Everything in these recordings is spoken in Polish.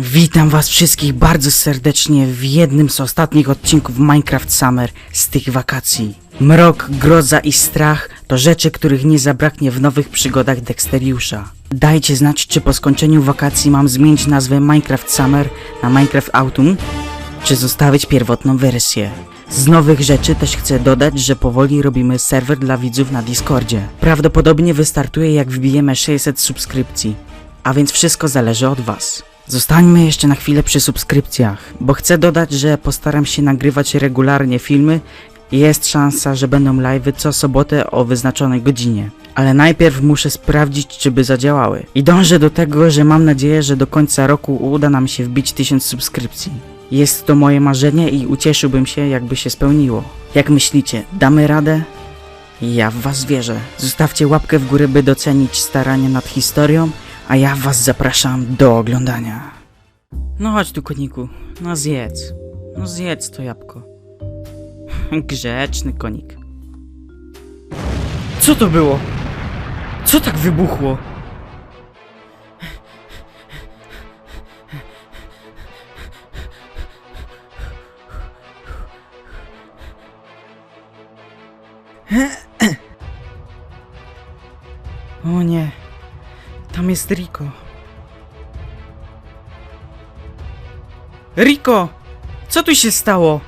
Witam was wszystkich bardzo serdecznie w jednym z ostatnich odcinków Minecraft Summer z tych wakacji. Mrok, groza i strach to rzeczy, których nie zabraknie w nowych przygodach Dexteriusza. Dajcie znać, czy po skończeniu wakacji mam zmienić nazwę Minecraft Summer na Minecraft Autumn, czy zostawić pierwotną wersję. Z nowych rzeczy też chcę dodać, że powoli robimy serwer dla widzów na Discordzie. Prawdopodobnie wystartuje jak wbijemy 600 subskrypcji, a więc wszystko zależy od was. Zostańmy jeszcze na chwilę przy subskrypcjach, bo chcę dodać, że postaram się nagrywać regularnie filmy jest szansa, że będą live'y co sobotę o wyznaczonej godzinie. Ale najpierw muszę sprawdzić, czy by zadziałały. I dążę do tego, że mam nadzieję, że do końca roku uda nam się wbić 1000 subskrypcji. Jest to moje marzenie i ucieszyłbym się, jakby się spełniło. Jak myślicie, damy radę? Ja w was wierzę. Zostawcie łapkę w górę, by docenić starania nad historią, a ja was zapraszam do oglądania. No chodź tu, koniku. No zjedz. No zjedz to jabłko. Grzeczny konik. Co to było? Co tak wybuchło? O nie, tam jest Rico. Rico! Co tu się stało?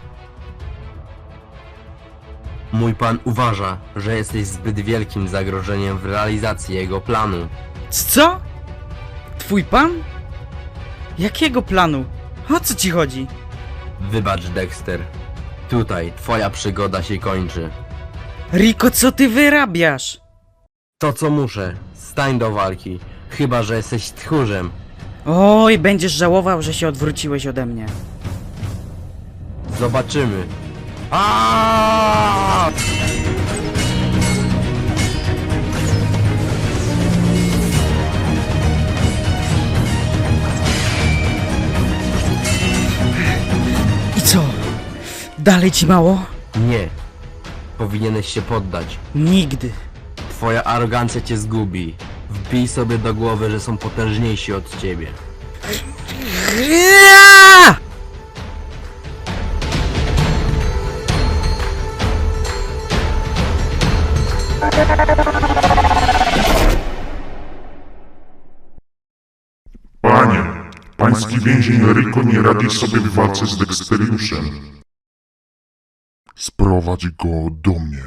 Mój pan uważa, że jesteś zbyt wielkim zagrożeniem w realizacji jego planu. Co? Twój pan? Jakiego planu? O co ci chodzi? Wybacz, Dexter. Tutaj twoja przygoda się kończy. Rico, co ty wyrabiasz? To co muszę, stań do walki. Chyba, że jesteś tchórzem. Oj, będziesz żałował, że się odwróciłeś ode mnie. Zobaczymy. Aaaa! I co? Dalej ci mało? Nie. Powinieneś się poddać. Nigdy. Twoja arogancja cię zgubi. Wbij sobie do głowy, że są potężniejsi od ciebie. Panie, pański więzień Ryko nie radzi sobie w walce z Dexteriuszem. Sprowadź go do mnie.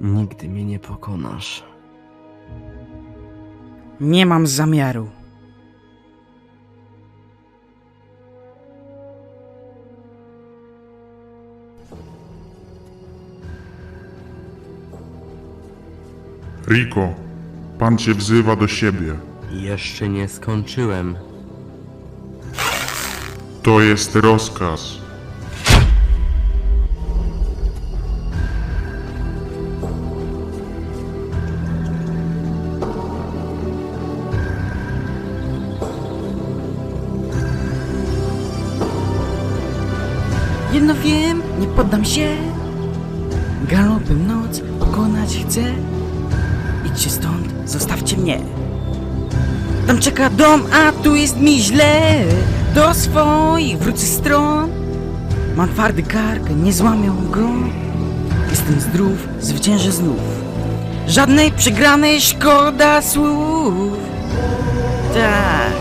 Nigdy mnie nie pokonasz. Nie mam zamiaru. Riko, pan cię wzywa do siebie. Jeszcze nie skończyłem. To jest rozkaz. Jedno wiem, nie poddam się. Galopem noc pokonać chcę. Idźcie stąd, zostawcie mnie. Tam czeka dom, a tu jest mi źle. Do swoich wrócę stron. Mam twardy kark, nie złamią go. Jestem zdrów, zwyciężę znów. Żadnej przegranej szkoda słów. Tak.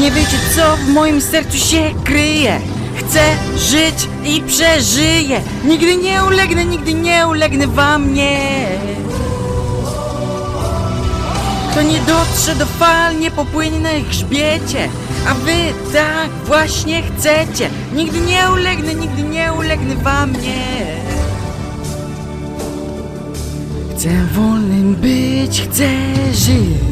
Nie wiecie co w moim sercu się kryje Chcę żyć i przeżyję. Nigdy nie ulegnę, nigdy nie ulegnę wam nie To nie dotrze do fal, nie popłynie na ich grzbiecie. A wy tak właśnie chcecie. Nigdy nie ulegnę, nigdy nie ulegnę wam nie Chcę wolnym być, chcę żyć